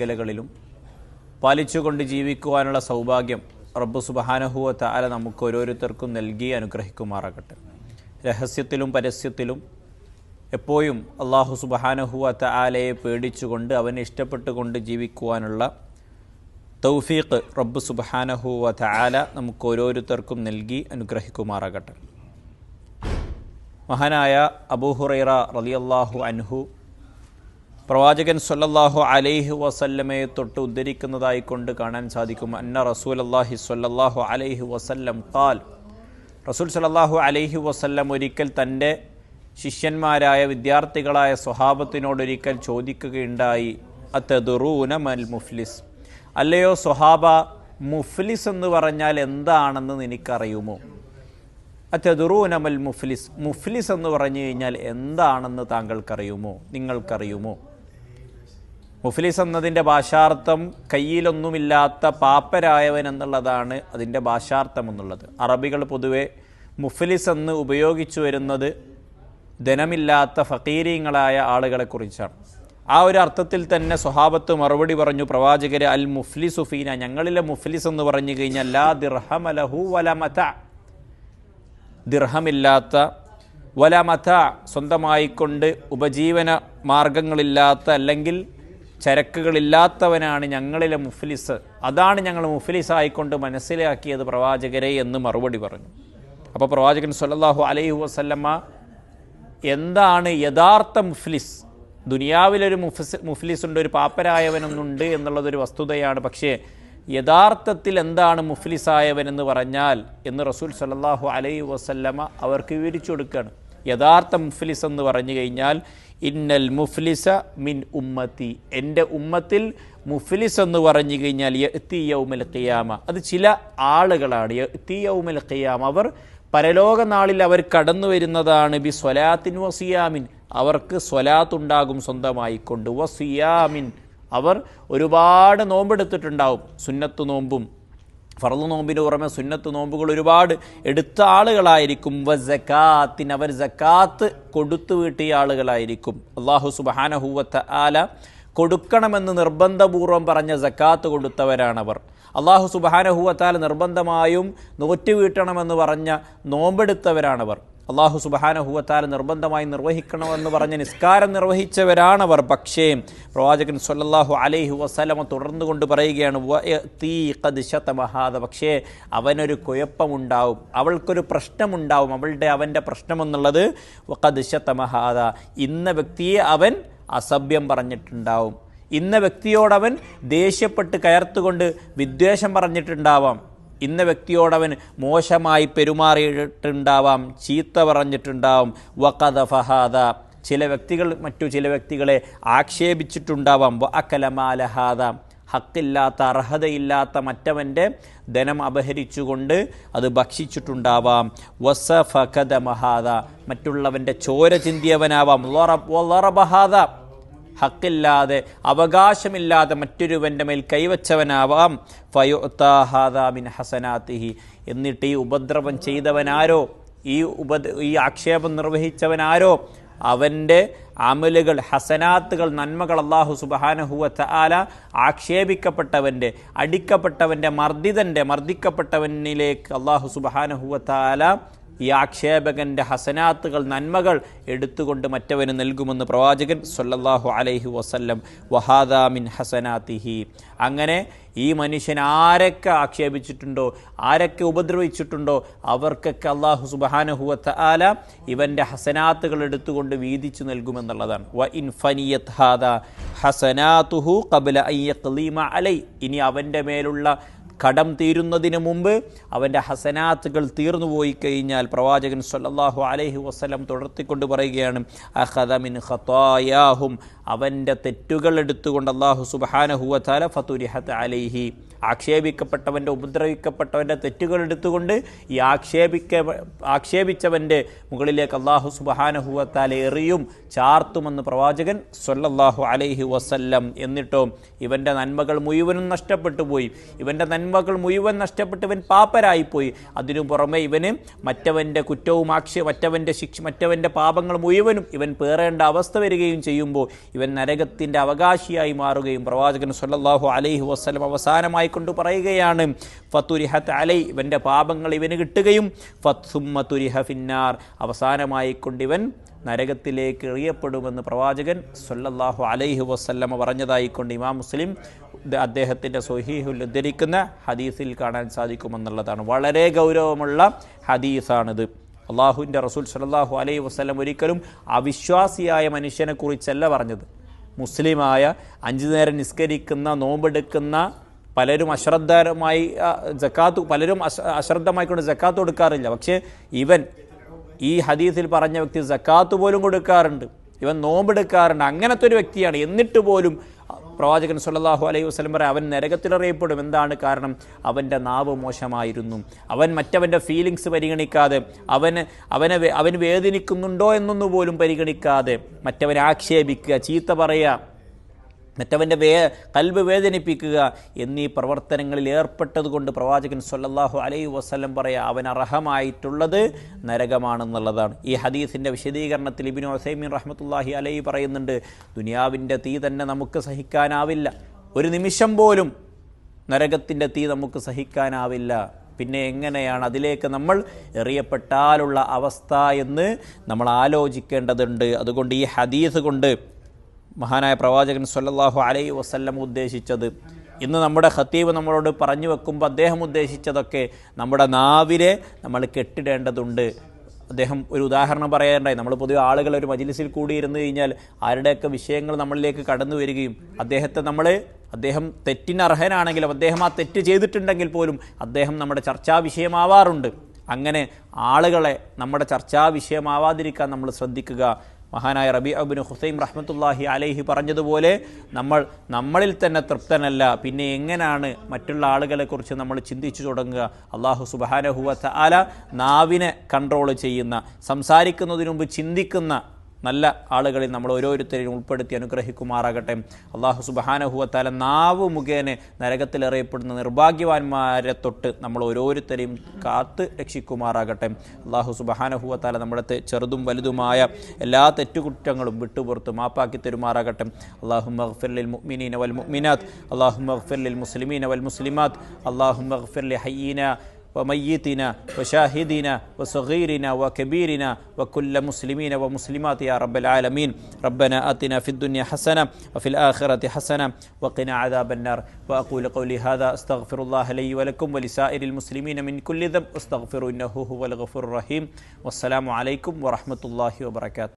മേഖലകളിലും പാലിച്ചുകൊണ്ട് ജീവിക്കുവാനുള്ള സൗഭാഗ്യം റബ്ബ് സുബഹാനഹുവ താല നമുക്ക് ഓരോരുത്തർക്കും നൽകി അനുഗ്രഹിക്കുമാറാകട്ടെ. രഹസ്യത്തിലും പരസ്യത്തിലും എപ്പോഴും അള്ളാഹു സുബഹാനഹുവ താലയെ പേടിച്ചുകൊണ്ട് അവനെ ഇഷ്ടപ്പെട്ടുകൊണ്ട് ജീവിക്കുവാനുള്ള തൗഫീഖ് റബ്ബ് സുബഹാനഹുവ താല നമുക്ക് ഓരോരുത്തർക്കും നൽകി അനുഗ്രഹിക്കുമാറാകട്ടെ. മഹാനായ അബൂഹുറൈറ റളിയല്ലാഹു അൻഹു പ്രവാചകൻ സൊല്ലാഹു അലൈഹി വസല്ലമയെ തൊട്ട് ഉദ്ധരിക്കുന്നതായി കൊണ്ട് കാണാൻ സാധിക്കും. അന്ന റസൂൽ അള്ളാഹി സൊല്ലാഹു അലൈഹി വസല്ലം കാൽ റസൂൽ സല്ലല്ലാഹു അലൈഹി വസല്ലം ഒരിക്കൽ തന്റെ ശിഷ്യന്മാരായ വിദ്യാർത്ഥികളായ സ്വഹാബത്തിനോടൊരിക്കൽ ചോദിക്കുകയുണ്ടായി അത്തദുറൂന മൽ മുഫ്ലിസ്? അല്ലയോ സ്വഹാബ മുഫ്ലിസ് എന്ന് പറഞ്ഞാൽ എന്താണെന്ന് നിനക്കറിയുമോ? അത്തദുറൂനമൽ മുഫ്ലിസ്? മുഫ്ലിസ് എന്ന് പറഞ്ഞു കഴിഞ്ഞാൽ എന്താണെന്ന് താങ്കൾക്കറിയുമോ? നിങ്ങൾക്കറിയുമോ? മുഫ്ലിസ് എന്നതിന്റെ ഭാഷാർത്ഥം കയ്യിലൊന്നുമില്ലാത്ത പാപ്പരായവൻ എന്നുള്ളതാണ് അതിന്റെ ഭാഷാർത്ഥം എന്നുള്ളത്. അറബികൾ പൊതുവെ മുഫ്ലിസ് എന്ന് ഉപയോഗിച്ചു വരുന്നത് ധനമില്ലാത്ത ഫക്കീരീങ്ങളായ ആളുകളെക്കുറിച്ചാണ് ആ ഒരു അർത്ഥത്തിൽ തന്നെ സ്വഹാബത്ത് മറുപടി പറഞ്ഞു പ്രവാചകരെ അൽ മുഫ്ലി സുഫീന ഞങ്ങളിലെ മുഫ്ലിസ് എന്ന് പറഞ്ഞു കഴിഞ്ഞാൽ ലാ ദിർഹമലഹു വല മത. ദിർഹമില്ലാത്ത വല മത സ്വന്തമായിക്കൊണ്ട് ഉപജീവന മാർഗങ്ങളില്ലാത്ത അല്ലെങ്കിൽ ചരക്കുകളില്ലാത്തവനാണ് ഞങ്ങളിലെ മുഫ്ലിസ്. അതാണ് ഞങ്ങൾ മുഫ്ലിസ് ആയിക്കൊണ്ട് മനസ്സിലാക്കിയത് പ്രവാചകരെ എന്ന് മറുപടി പറഞ്ഞു. അപ്പോൾ പ്രവാചകൻ സല്ലല്ലാഹു അലൈഹി വസല്ലമ്മ എന്താണ് യഥാർത്ഥ മുഫ്ലിസ്? ദുനിയാവിലൊരു മുഫ്സ് മുഫ്ലിസ് ഉണ്ട് ഒരു പാപ്പരായവനൊന്നുണ്ട് എന്നുള്ളതൊരു വസ്തുതയാണ്. പക്ഷേ യഥാർത്ഥത്തിൽ എന്താണ് മുഫ്ലിസായവനെന്ന് പറഞ്ഞാൽ എന്ന് റസൂൽ സല്ലല്ലാഹു അലൈഹി വസല്ലമ അവർക്ക് വിവരിച്ചു കൊടുക്കുകയാണ്. യഥാർത്ഥ മുഫ്ലിസ് എന്ന് പറഞ്ഞു കഴിഞ്ഞാൽ ഇന്നൽ മുഫ്ലിസ മിൻ ഉമ്മത്തി. എന്റെ ഉമ്മത്തിൽ മുഫ്ലിസ് എന്ന് പറഞ്ഞു കഴിഞ്ഞാൽ യൗമൽ ഖിയാമ. അത് ചില ആളുകളാണ്. യൗമൽ ഖിയാമ. അവർ പരലോക നാളിൽ അവർ കടന്നു വരുന്നതാണ് ബി സ്വലാത്തിൻ വസിയാമിൻ അവർക്ക് സ്വലാത്തുണ്ടാകും സ്വന്തമായിക്കൊണ്ട്. വസിയാമിൻ അവർ ഒരുപാട് നോമ്പെടുത്തിട്ടുണ്ടാവും. സുന്നത്ത് നോമ്പും ഫറദ് നോമ്പിന് പുറമെ സുന്നത്ത് നോമ്പുകൾ ഒരുപാട്. എടുത്ത ആളുകളായിരിക്കും. വ ജക്കാത്തിന് അവർ ജക്കാത്ത് കൊടുത്തു വീട്ടിയ ആളുകളായിരിക്കും. അള്ളാഹു സുബാനഹൂവത്ത് ആല കൊടുക്കണമെന്ന് നിർബന്ധപൂർവം പറഞ്ഞ ജക്കാത്ത് കൊടുത്തവരാണവർ. അള്ളാഹു സുബഹാനഹൂവത്താല നിർബന്ധമായും നോറ്റ് വീട്ടണമെന്ന് പറഞ്ഞ നോമ്പെടുത്തവരാണവർ. അള്ളാഹു സുബഹാനഹുവത്താല നിർബന്ധമായി നിർവഹിക്കണമെന്ന് പറഞ്ഞ് നിസ്കാരം നിർവഹിച്ചവരാണവർ പക്ഷേ പ്രവാചകൻ സൊല്ലാഹു അലൈഹി വസ്ലമ തുടർന്നു കൊണ്ട് പറയുകയാണ് പക്ഷേ അവനൊരു കുഴപ്പമുണ്ടാവും അവൾക്കൊരു പ്രശ്നമുണ്ടാവും അവളുടെ അവന്റെ പ്രശ്നമെന്നുള്ളത് കദിശതമഹാദ ഇന്ന വ്യക്തിയെ അവൻ അസഭ്യം പറഞ്ഞിട്ടുണ്ടാവും. ഇന്ന വ്യക്തിയോടവൻ ദേഷ്യപ്പെട്ട് കയർത്തുകൊണ്ട് വിദ്വേഷം പറഞ്ഞിട്ടുണ്ടാവാം. ഇന്ന വ്യക്തിയോടവൻ മോശമായി പെരുമാറിയിട്ടുണ്ടാവാം ചീത്ത പറഞ്ഞിട്ടുണ്ടാവും. വക്കത ഫഹാദ. ചില വ്യക്തികൾ മറ്റു ചില വ്യക്തികളെ ആക്ഷേപിച്ചിട്ടുണ്ടാവാം. അക്കലമാലഹാദ ഹക്കില്ലാത്ത അർഹതയില്ലാത്ത മറ്റവന്റെ ധനം അപഹരിച്ചുകൊണ്ട് അത് ഭക്ഷിച്ചിട്ടുണ്ടാവാം. വസ ഫഖദ മഹാദ. മറ്റുള്ളവന്റെ ചോര ചിന്തിയവനാവാം. ഹക്കില്ലാതെ അവകാശമില്ലാതെ മറ്റൊരുവന്റെ മേൽ കൈവച്ചവനാവാം. ഫയോത്താഹാദാമിൻ ഹസനാത്തിഹി. എന്നിട്ട് ഈ ഉപദ്രവം ചെയ്തവനാരോ? ഈ ഉപ ഈ ആക്ഷേപം നിർവഹിച്ചവനാരോ? അവന്റെ അമലുകൾ ഹസനാത്തുകൾ നന്മകൾ അള്ളാഹു സുബഹാനഹുവത്ത ആല ആക്ഷേപിക്കപ്പെട്ടവന്റെ അടിക്കപ്പെട്ടവന്റെ മർദ്ദിതന്റെ മർദ്ദിക്കപ്പെട്ടവനിലേക്ക് അള്ളാഹു സുബഹാനഹുവത്ത് ആല ഈ ആക്ഷേപകന്റെ ഹസനാത്തുകൾ നന്മകൾ എടുത്തുകൊണ്ട് മറ്റവന് നൽകുമെന്ന് പ്രവാചകൻ സല്ലല്ലാഹു അലൈഹി വസല്ലം വഹാദാമിൻ ഹസനാത്തിഹി. അങ്ങനെ ഈ മനുഷ്യൻ ആരൊക്കെ ആക്ഷേപിച്ചിട്ടുണ്ടോ ആരൊക്കെ ഉപദ്രവിച്ചിട്ടുണ്ടോ അവർക്കൊക്കെ അള്ളാഹു സുബാനഹുവത്ത് ആല ഇവന്റെ ഹസനാത്തുകൾ എടുത്തുകൊണ്ട് വീതിച്ചു നൽകുമെന്നുള്ളതാണ്. വ ഇൻ ഫനിയത് ഹാദ ഹസനാത്തുഹു കബല അയ്യഖ്ലീമ അലൈ. ഇനി അവന്റെ മേലുള്ള കടം തീരുന്നതിന് മുമ്പ് അവന്റെ ഹസനാത്തുകൾ തീർന്നു പോയി കഴിഞ്ഞാൽ പ്രവാചകൻ സല്ലാഹു അലഹി വസ്ലം തുടർത്തിക്കൊണ്ട് പറയുകയാണ് അഹദമിൻ ഹത്തായാഹും അവന്റെ തെറ്റുകൾ എടുത്തുകൊണ്ട് അള്ളാഹു സുബാനഹുവല ഫതുരിഹത്ത് അലൈഹി. ആക്ഷേപിക്കപ്പെട്ടവന്റെ ഉപദ്രവിക്കപ്പെട്ടവന്റെ തെറ്റുകൾ എടുത്തുകൊണ്ട് ഈ ആക്ഷേപിക്ക ആക്ഷേപിച്ചവന്റെ മുകളിലേക്ക് അള്ളാഹു സുബാനഹുവത്താൽ എറിയും. ചാർത്തുമെന്ന് പ്രവാചകൻ സൊല്ലാഹു അലൈഹി വസല്ലം എന്നിട്ടോ ഇവന്റെ നന്മകൾ മുഴുവനും നഷ്ടപ്പെട്ടു പോയി. ഇവന്റെ നന്മകൾ മുഴുവൻ നഷ്ടപ്പെട്ട് ഇവൻ പാപ്പരായിപ്പോയി അതിനു പുറമെ ഇവന് മറ്റവന്റെ കുറ്റവും ആക്ഷേ മറ്റവന്റെ ശിക്ഷ മറ്റവന്റെ പാപങ്ങൾ മുഴുവനും ഇവൻ പേറേണ്ട അവസ്ഥ വരികയും ചെയ്യുമ്പോൾ ഇവൻ നരകത്തിന്റെ അവകാശിയായി മാറുകയും പ്രവാചകൻ സൊല്ലാഹു അലൈഹി വസ്ലം അവസാനമായി കൊണ്ട് പറയുകയാണ് ഫത്തുരിഹത്ത് അലൈ ഇവന്റെ പാപങ്ങൾ ഇവന് കിട്ടുകയും ഫത്തുമ്മത്തുരിഹ ഫിന്നാർ അവസാനമായി കൊണ്ടിവൻ നരകത്തിലേക്ക് എറിയപ്പെടുമെന്ന് പ്രവാചകൻ സല്ലല്ലാഹു അലൈഹി വസ്ല്ലമ പറഞ്ഞതായിക്കൊണ്ട് ഇമാം മുസ്ലിം അദ്ദേഹത്തിന്റെ സൊഹീഹുൽ ഉദ്ധരിക്കുന്ന ഹദീസിൽ കാണാൻ സാധിക്കുമെന്നുള്ളതാണ്. വളരെ ഗൗരവമുള്ള ഹദീസാണിത്. അള്ളാഹുവിന്റെ റസൂൽ സല്ലല്ലാഹു അലൈഹി വസ്ലം ഒരിക്കലും അവിശ്വാസിയായ മനുഷ്യനെക്കുറിച്ചല്ല പറഞ്ഞത്. മുസ്ലിമായ അഞ്ചു നേരം നിസ്കരിക്കുന്ന നോമ്പെടുക്കുന്ന പലരും അശ്രദ്ധമായി ജക്കാത്തു പലരും അശ അശ്രദ്ധമായിക്കൊണ്ട് ജക്കാത്ത് കൊടുക്കാറില്ല. പക്ഷേ ഇവൻ ഈ ഹദീസിൽ പറഞ്ഞ വ്യക്തി സക്കാത്ത് പോലും കൊടുക്കാറുണ്ട്. ഇവൻ നോമ്പെടുക്കാറുണ്ട്. അങ്ങനത്തെ ഒരു വ്യക്തിയാണ്. എന്നിട്ട് പോലും പ്രവാചകൻ സുല്ലാഹു അലൈഹി വസ്ലം പറയാം അവൻ നരകത്തിലറിയപ്പെടും. എന്താണ് കാരണം? അവന്റെ നാവ് മോശമായിരുന്നു. അവൻ മറ്റവന്റെ ഫീലിങ്സ് പരിഗണിക്കാതെ അവന് അവനെ അവൻ വേദനിക്കുന്നുണ്ടോ എന്നൊന്നു പോലും പരിഗണിക്കാതെ മറ്റവനെ ആക്ഷേപിക്കുക ചീത്ത പറയുക. മറ്റവന്റെ വേ കൽബ് വേദനിപ്പിക്കുക എന്നീ പ്രവർത്തനങ്ങളിൽ ഏർപ്പെട്ടതുകൊണ്ട് പ്രവാചകൻ സൊല്ലാഹു അലൈ വസ്ലം പറയാ അവൻ അർഹമായിട്ടുള്ളത് നരകമാണെന്നുള്ളതാണ്. ഈ ഹദീസിന്റെ വിശദീകരണത്തിൽ ഇബിൻ ഒസൈമിൻ റഹ്മത്തുല്ലാഹി അലൈ പറയുന്നുണ്ട് ദുനിയാവിന്റെ തീ തന്നെ നമുക്ക് സഹിക്കാനാവില്ല. ഒരു നിമിഷം പോലും നരകത്തിന്റെ തീ നമുക്ക് സഹിക്കാനാവില്ല. പിന്നെ എങ്ങനെയാണ് അതിലേക്ക് നമ്മൾ എറിയപ്പെട്ടാലുള്ള അവസ്ഥ എന്ന് നമ്മൾ ആലോചിക്കേണ്ടതുണ്ട്. അതുകൊണ്ട് ഈ ഹദീസ് കൊണ്ട് മഹാനായ പ്രവാചകൻ സല്ലല്ലാഹു അലൈ വസ്ല്ലം ഉദ്ദേശിച്ചത്. ഇന്ന് നമ്മുടെ ഖത്തീബ് നമ്മളോട് പറഞ്ഞു വെക്കുമ്പോൾ അദ്ദേഹം ഉദ്ദേശിച്ചതൊക്കെ നമ്മുടെ നാവിലെ നമ്മൾ കെട്ടിടേണ്ടതുണ്ട്. അദ്ദേഹം ഒരു ഉദാഹരണം പറയാനുണ്ടായി നമ്മൾ പൊതുവെ ആളുകൾ ഒരു മജിലിസിൽ കൂടിയിരുന്ന് കഴിഞ്ഞാൽ ആരുടെയൊക്കെ വിഷയങ്ങൾ നമ്മളിലേക്ക് കടന്നു വരികയും അദ്ദേഹത്തെ നമ്മൾ അദ്ദേഹം തെറ്റിന് അർഹനാണെങ്കിലും അദ്ദേഹം ആ തെറ്റ് ചെയ്തിട്ടുണ്ടെങ്കിൽ പോലും അദ്ദേഹം നമ്മുടെ ചർച്ചാ വിഷയമാവാറുണ്ട്. അങ്ങനെ ആളുകളെ നമ്മുടെ ചർച്ചാ വിഷയമാവാതിരിക്കാൻ നമ്മൾ ശ്രദ്ധിക്കുക. മഹാനായ റബി അബിന് ഹുസൈം റഹ്മത്തുല്ലാഹി അലൈഹി പറഞ്ഞതുപോലെ നമ്മൾ നമ്മളിൽ തന്നെ തൃപ്തനല്ല. പിന്നെ എങ്ങനെയാണ് മറ്റുള്ള ആളുകളെക്കുറിച്ച് നമ്മൾ ചിന്തിച്ചു തുടങ്ങുക? അള്ളാഹു സുബാനഹുവ ആല നാവിനെ കൺട്രോൾ ചെയ്യുന്ന സംസാരിക്കുന്നതിന് മുമ്പ് ചിന്തിക്കുന്ന നല്ല ആളുകളിൽ നമ്മൾ ഓരോരുത്തരെയും ഉൾപ്പെടുത്തി അനുഗ്രഹിക്കുമാറാകട്ടെ. അള്ളാഹു സുബാനഹുവത്താല നാവ് മുഖേന നരകത്തിലെറിയപ്പെടുന്ന നിർഭാഗ്യവാന്മാരെ തൊട്ട് നമ്മൾ ഓരോരുത്തരെയും കാത്ത് രക്ഷിക്കുമാറാകട്ടെ. അള്ളാഹു സുബാനഹുവത്താല നമ്മുടെ ചെറുതും വലുതുമായ എല്ലാ തെറ്റുകുറ്റങ്ങളും വിട്ടുപുറത്ത് മാപ്പാക്കി തരുമാറാകട്ടെ. അള്ളാഹു മഹ്ഫിർലിൽ മുഅ്മിനീന വൽ മുഅ്മിനാത്ത്. അള്ളാഹു മഹ്ഫിർലിൽ മുസ്ലിമീന വൽ മുസ്ലിമാത്ത്. അള്ളാഹു മഹ്ഫിർലി ഹയ്യീന وميتنا وشاهدنا وصغيرنا وكبيرنا وكل مسلمين ومسلمات يا رب العالمين. ربنا آتنا في الدنيا حسنة وفي الآخرة حسنة وقنا عذاب النار. وأقول قولي هذا أستغفر الله لي ولكم ولسائر المسلمين من كل ذنب استغفروا إنه هو الغفور الرحيم. والسلام عليكم ورحمة الله وبركاته.